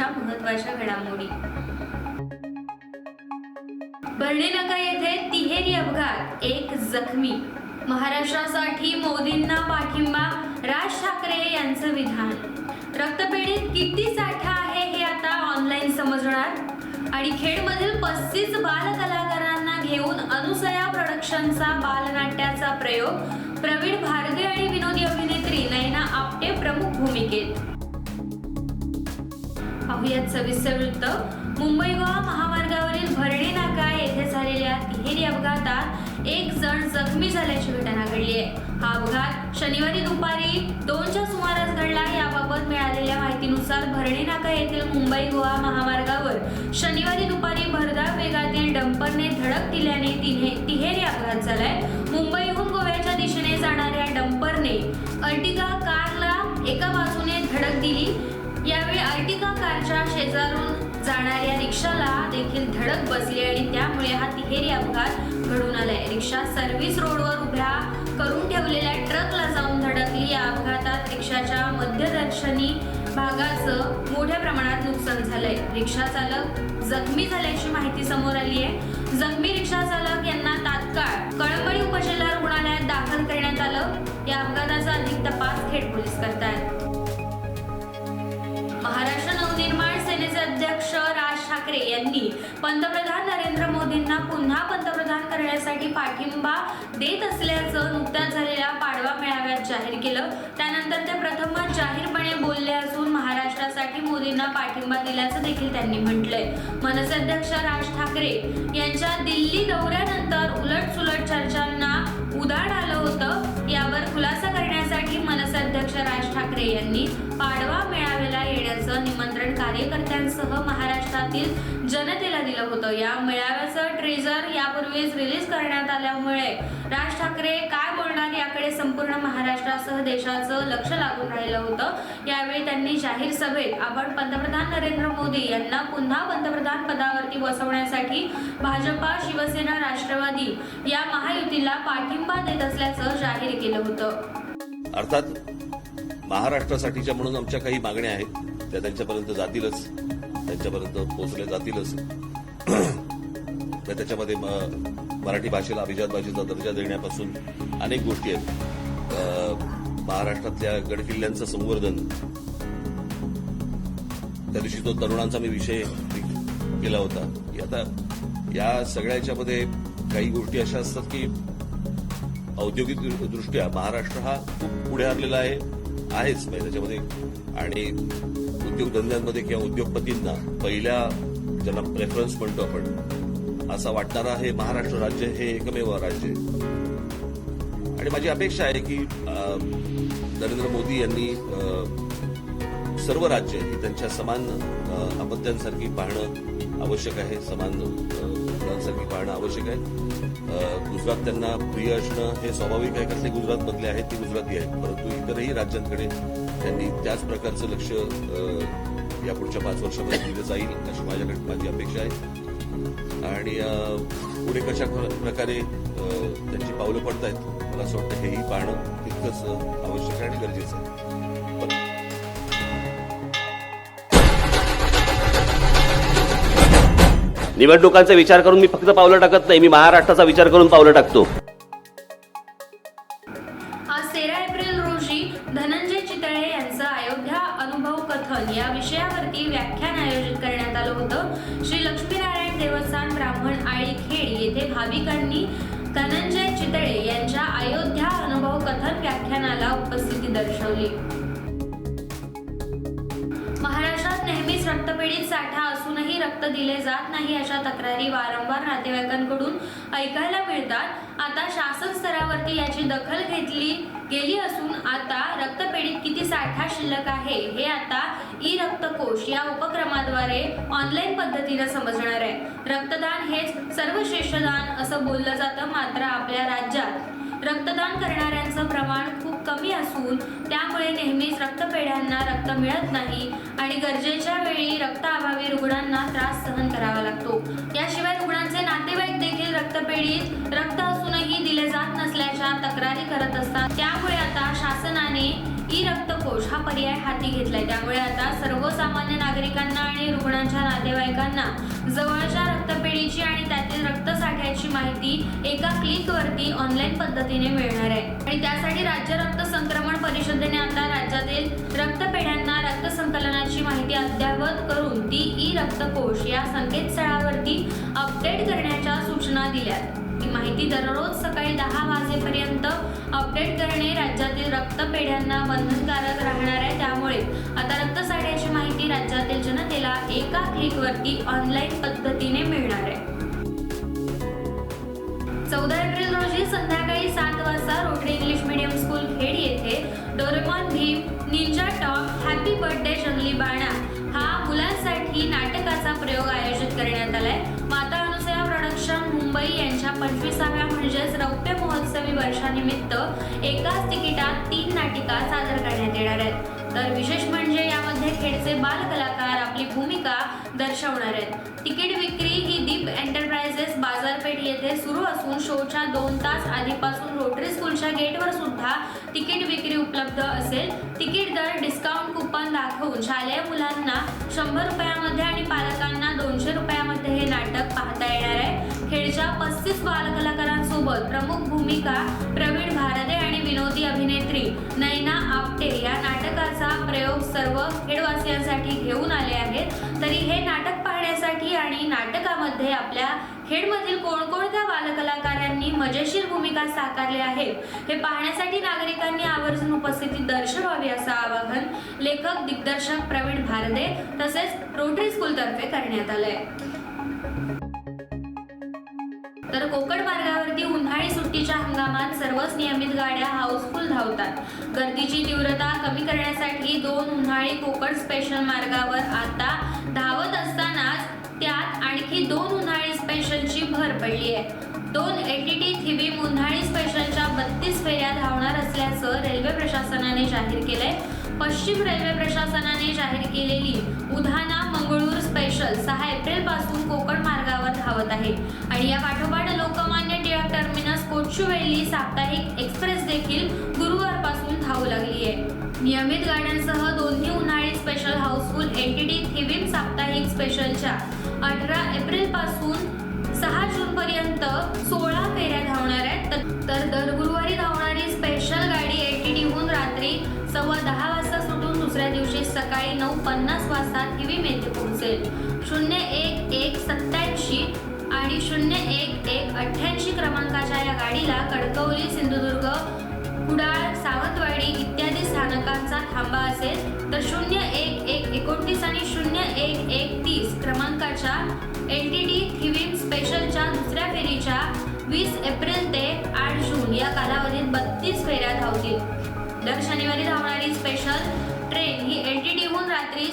आजच्या महत्त्वाच्या घडामोडी. बर्णेनाका येथे तिहेरी अपघात एक जखमी. महाराष्ट्रासाठी मोदींना पाठिंबा राज ठाकरे यांचं विधान. रक्तपेढीत किती साठा आहे हे आता ऑनलाईन समजणार? आणि खेडमधील पस्तीस बाल कलाकारांना घेऊन अनुसया प्रोडक्शनचा बालनाट्याचा प्रयोग प्रवीण भारगे आणि विनोदी अभिनेत्री नयना आपटे प्रमुख भूमिकेत. पाहुयात सविस्तर वृत्त. मुंबई गोवा महामार्गावरील भरणे नाका येथे झालेल्या तिहेरी अपघातात एक जण जखमी झाल्याची घटना घडली आहे. हा अपघात शनिवारी दुपारी दोनच्या सुमारास घडला. याबाबत मिळालेल्या माहितीनुसार भरणे नाका येथील मुंबई गोवा महामार्गावर शनिवारी दुपारी भरधाव वेगातील डंपरने धडक दिल्याने तिने तिहेरी अपघात झालाय. मुंबईहून गोव्याच्या दिशेने जाणाऱ्या डंपरने अर्टिगा कारला एका बाजूने धडक दिली. यावेळी आर्टिका कारच्या शेजारून जाणाऱ्या रिक्षाला देखील धडक बसली आणि त्यामुळे हा तिहेरी अपघात घडून आलाय. रिक्षा सर्व्हिस रोडवर उभ्या करून ठेवलेल्या ट्रकला जाऊन धडकली. या अपघातात रिक्षाच्या मध्यदर्शनी भागाचं मोठ्या प्रमाणात नुकसान झालंय. रिक्षा चालक जखमी झाल्याची माहिती समोर आली आहे. जखमी रिक्षा चालक यांना तात्काळ कळंबळी उपजिल्हा रुग्णालयात दाखल करण्यात आलं. या अपघाताचा अधिक तपास थेट पोलीस करतायत. अध्यक्ष राज ठाकरे यांनी पंतप्रधान नरेंद्र मोदींना पुन्हा पंतप्रधान करण्यासाठी पाठिंबा देत असल्याचं नुकत्याच झालेल्या पाडवा मेळाव्यात जाहीर केलं. त्यानंतर ते प्रथमच जाहीरपणे बोलले असून महाराष्ट्रासाठी मोदींना पाठिंबा दिल्याचं देखील त्यांनी म्हटलंय. मनसे अध्यक्ष राज ठाकरे यांच्या दिल्ली दौऱ्यानंतर उलटसुलट चर्चांना उधाण आलं होतं. यावर खुलासा करण्यासाठी मनसे अध्यक्ष राज ठाकरे यांनी कार्यकर्त्यांसह महाराष्ट्रातील जनतेला दिलं होतं. या मेळाव्याचं ट्रेझर यापूर्वीच रिलीज करण्यात आल्यामुळे राज ठाकरे काय बोलणार याकडे संपूर्ण महाराष्ट्रासह देशाचं लक्ष लागून राहिलं होतं. यावेळी त्यांनी जाहीर सभेत आपण पंतप्रधान नरेंद्र मोदी यांना पुन्हा पंतप्रधान पदावरती बसवण्यासाठी भाजपा शिवसेना राष्ट्रवादी या महायुतीला पाठिंबा देत असल्याचं जाहीर केलं होतं. अर्थात महाराष्ट्रासाठीच्या म्हणून आमच्या काही मागण्या आहेत. त्या त्यांच्यापर्यंत जातीलच. त्यांच्यापर्यंत पोहोचल्या जातीलच. तर त्याच्यामध्ये म- मराठी भाषेला अभिजात भाषेचा दर्जा देण्यापासून अनेक गोष्टी आहेत. महाराष्ट्रातल्या गडकिल्ल्यांचं संवर्धन. त्या दिवशी तो तरुणांचा मी विषय केला होता. की आता या सगळ्याच्यामध्ये काही गोष्टी अशा असतात की औद्योगिक दृष्ट्या महाराष्ट्र हा खूप पुढे आलेला आहे आहेच. म्हणजे त्याच्यामध्ये आणि उद्योगधंद्यांमध्ये किंवा उद्योगपतींना पहिल्या ज्यांना प्रेफरन्स म्हणतो आपण असा वाटणारा हे महाराष्ट्र राज्य हे एकमेव राज्य आणि माझी अपेक्षा आहे की नरेंद्र मोदी यांनी सर्व राज्य ही त्यांच्या समान अपत्यांसारखी पाहणं आवश्यक आहे समान मुलांसारखी पाहणं आवश्यक आहे. गुजरात त्यांना प्रिय असणं हे स्वाभाविक आहे कारण ते गुजरातमधले आहेत ते गुजराती आहेत परंतु इतरही राज्यांकडे त्यांनी त्याच प्रकारचं लक्ष या पुढच्या पाच वर्षामध्ये दिलं जाईल अशी माझ्याकडे माझी अपेक्षा आहे. आणि पुढे कशा प्रकारे त्यांची पावलं पडत आहेत मला असं वाटतं हेही पाहणं तितकंच आवश्यक आहे आणि गरजेचं आहे. निवडणुकांचा विचार करून मी फक्त पावलं टाकत नाही मी महाराष्ट्राचा विचार करून पावलं टाकतो. भाविकांनी धनंजय चितळे यांच्या अयोध्या अनुभव कथन व्याख्यानाला उपस्थिती दर्शवली. महाराष्ट्रात नेहमीच रक्तपेढीत साठा असूनही रक्त दिले जात नाही अशा तक्रारी वारंवार नातेवाईकांकडून ऐकायला मिळतात. आता शासन स्तरावरती याची दखल घेतली गेली असून आता रक्तपेढीत किती साठा शिल्लक आहे हे आता ई रक्तकोश या उपक्रमाद्वारे ऑनलाईन पद्धतीनं समजणार आहे. रक्तदान हेच सर्वश्रेष्ठ दान असं बोललं जातं मात्र आपल्या राज्यात. रक्तदान करणाऱ्यांचं प्रमाण खूप कमी असून त्यामुळे नेहमीच रक्तपेढ्यांना रक्त मिळत नाही आणि गरजेच्या वेळी रक्ताअभावी रुग्णांना त्रास सहन करावा लागतो. याशिवाय रुग्णांचे नातेवाईक देखील रक्तपेढीत रक्त असून दिले जात नसल्याच्या तक्रारी करत असतात. त्यामुळे आता शासनाने ई रक्तकोश हा पर्याय हाती घेतलाय. त्यामुळे आता सर्वसामान्य नागरिकांना आणि रुग्णांच्या नातेवाईकांना जवळच्या रक्तपेढीची आणि त्यातील रक्तसाठ्याची माहिती एका क्लिकवरती ऑनलाईन पद्धतीने मिळणार आहे. आणि त्यासाठी राज्य रक्त संक्रमण परिषदेने आता राज्यातील रक्तपेढ्यांना रक्त संकलनाची माहिती अद्ययावत करून ती ई रक्तकोश या संकेतस्थळावरती अपडेट करण्याच्या सूचना दिल्यात. ही माहिती दररोज सकाळी दहा वाजेपर्यंत अपडेट करणे राज्यातील रक्तपेढ्यांना बंधनकारक राहणार आहे. त्यामुळे आता रक्तसाठ्याची माहिती राज्यातील जनतेला एका क्लिकवरती ऑनलाईन पद्धतीने मिळणार आहे. चौदा एप्रिल रोजी संध्याकाळी सात वाजता Rotary English medium school Khed येथे Doraemon Bheem ninja top happy birthday जंगली बाणा हा मुलांसाठी नाटकाचा प्रयोग आयोजित करण्यात आलाय. माता मुंबई यांच्या पंचवीसाव्या म्हणजेच रौप्य महोत्सवी वर्षानिमित्त एकाच तिकिटात तीन नाटिका सादर करण्यात येणार आहेत. तर विशेष म्हणजे यामध्ये खेडचे बाल कलाकार आपली भूमिका दर्शवणार आहेत. तिकीट विक्री ही दीप एंटरप्राइजेस बाजारपेठ येथे सुरू असून शोच्या दोन तास आधीपासून रोटरी स्कूलच्या गेटवर सुद्धा तिकीट विक्री उपलब्ध असेल. तिकीट दर डिस्काउंट कुपन दाखवून शालेय मुलांना शंभर रुपयामध्ये आणि पालकांना दोनशे रुपयामध्ये हे नाटक पाहता येणार आहे. खेडच्या पस्तीस बालकलाकारांसोबत प्रमुख भूमिका प्रवीण भारदे आणि विनोदी अभिनेत्री नैना आपटे या नाटकाचा प्रयोग सर्व खेडवासियांसाठी घेऊन आले आहेत. तरी हे नाटक पाहण्यासाठी आणि नाटकामध्ये आपल्या खेडमधील कोणकोणत्या बालकलाकारांनी मजेशीर भूमिका साकारल्या आहेत हे पाहण्यासाठी नागरिकांनी आवर्जून उपस्थिती दर्शवावी असं आवाहन लेखक दिग्दर्शक प्रवीण भारदे तसेच रोटरी स्कूलतर्फे करण्यात आलंय. तर कोकण मार्गावरती उन्हाळी सुट्टीच्या हंगामात सर्वच नियमित गाड्या हाऊसफुल धावतात. गर्दीची तीव्रता कमी करण्यासाठी दोन उन्हाळी कोकण स्पेशल मार्गावर आता धावत असतानाच त्यात आणखी दोन उन्हाळी स्पेशलची भर पडली आहे दोन एटीटी थिबीम उन्हाळी स्पेशलच्या बत्तीस फेऱ्या धावणार असल्याचं रेल्वे प्रशासनाने जाहीर केलंय. पश्चिम रेल्वे प्रशासनाने जाहीर केलेली उधाना मंगळूर स्पेशल सहा एप्रिलपासून कोकण मार्गावर धावत आहे. आणि या पाठोपाठ लोकमान्य टिळक टर्मिनस कोचुवेली साप्ताहिक एक्सप्रेस देखील गुरुवारपासून धावू लागली आहे. नियमित गाड्यांसह दोन्ही उन्हाळी स्पेशल हाऊसफुल एनटीटी थिविम साप्ताहिक स्पेशलच्या अठरा एप्रिलपासून सहा जून पर्यंत सोळा फेऱ्या धावणार आहेत. तर- तर दर गुरुवारी धाव नऊ पन्नास वाजता थिविम येथे पोहोचेल. शून्य एक एक सत्याऐंशी आणि शून्य एक एक अठ्ठ्याऐंशी क्रमांकाच्या या गाडीला कणकवली सिंधुदुर्ग कुडाळ सावंतवाडी इत्यादी स्थानकांचा थांबा असेल तर शून्य एक एक एकोणतीस आणि शून्य एक एक तीस क्रमांकाच्या एल टी डी थिविम स्पेशलच्या दुसऱ्या फेरीच्या वीस एप्रिल ते आठ जून या कालावधीत बत्तीस फेऱ्या धावतील. दर शनिवारी धावणारी स्पेशल ट्रेन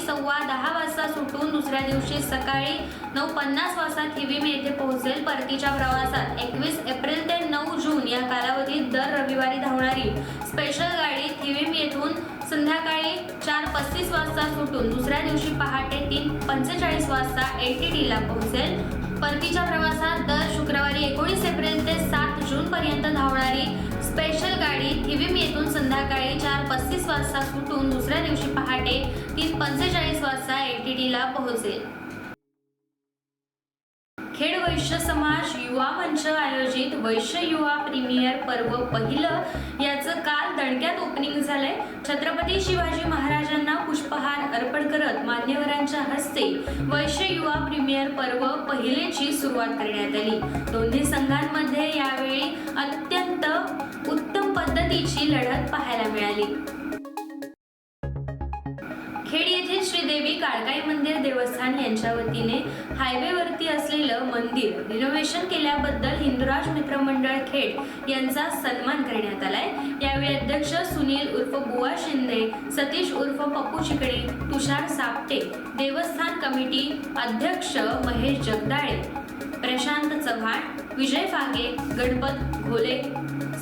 सव्वा दहा वाजता सुटून दुसऱ्या दिवशी सकाळी नऊ पन्नास वाजता थिविम येथे पोहोचेल परतीच्या प्रवासात. एकवीस एप्रिल ते नऊ जून या कालावधीत दर रविवारी धावणारी स्पेशल गाडी थिवीम येथून संध्याकाळी चार पस्तीस वाजता सुटून दुसऱ्या दिवशी पहाटे तीन पंचेचाळीस वाजता एल टी डीला पोहोचेल. परतीच्या प्रवासात दर शुक्रवारी एकोणीस एप्रिल ते सात जून पर्यंत धावणारी स्पेशल गाडी थिविम येथून संध्याकाळी चार पस्तीस वाजता सुटून दुसऱ्या दिवशी पहाटे तीन पंचेचाळीस वाजता एल टी डीला पोहोचेल. वैश्य समाज युवा मंच आयोजित वैश्य युवा प्रीमियर पर्व पहिलं याचं काल दणक्यात ओपनिंग झालंय. छत्रपती शिवाजी महाराजांना पुष्पहार अर्पण करत मान्यवरांच्या हस्ते वैश्य युवा प्रीमियर पर्व पहिलेची सुरुवात करण्यात आली. दोन्ही संघांमध्ये यावेळी अत्यंत उत्तम पद्धतीची लढत पाहायला मिळाली. खेड येथील श्रीदेवी काळकाई मंदिर देवस्थान यांच्या वतीने हायवेवरती असलेलं मंदिर रिनोव्हेशन केल्याबद्दल हिंदुराज मित्र मंडळ खेड यांचा सन्मान करण्यात आलाय. यावेळी अध्यक्ष सुनील उर्फ बुवा शिंदे सतीश उर्फ पप्पू चिकडे तुषार सापटे देवस्थान कमिटी अध्यक्ष महेश जगदाळे प्रशांत चव्हाण विजय फागे गणपत घोले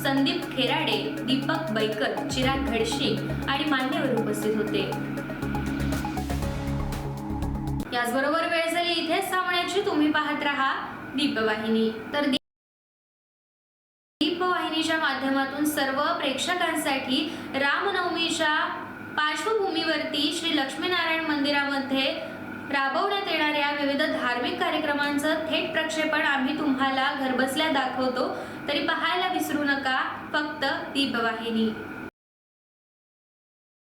संदीप खेराडे दीपक बैकर चिराग घडशी आणि मान्यवर उपस्थित होते. त्याचबरोबर वेळ झाली इथेच थांबण्याची तुम्ही पाहत राहा दीपवाहिनी. तर दीपवाहिनीच्या माध्यमातून सर्व प्रेक्षकांसाठी रामनवमीच्या पार्श्वभूमीवरती श्री लक्ष्मीनारायण मंदिरामध्ये राबवण्यात येणाऱ्या विविध धार्मिक कार्यक्रमांचं थेट प्रक्षेपण आम्ही तुम्हाला घरबसल्या दाखवतो. तरी पाहायला विसरू नका फक्त दीपवाहिनी.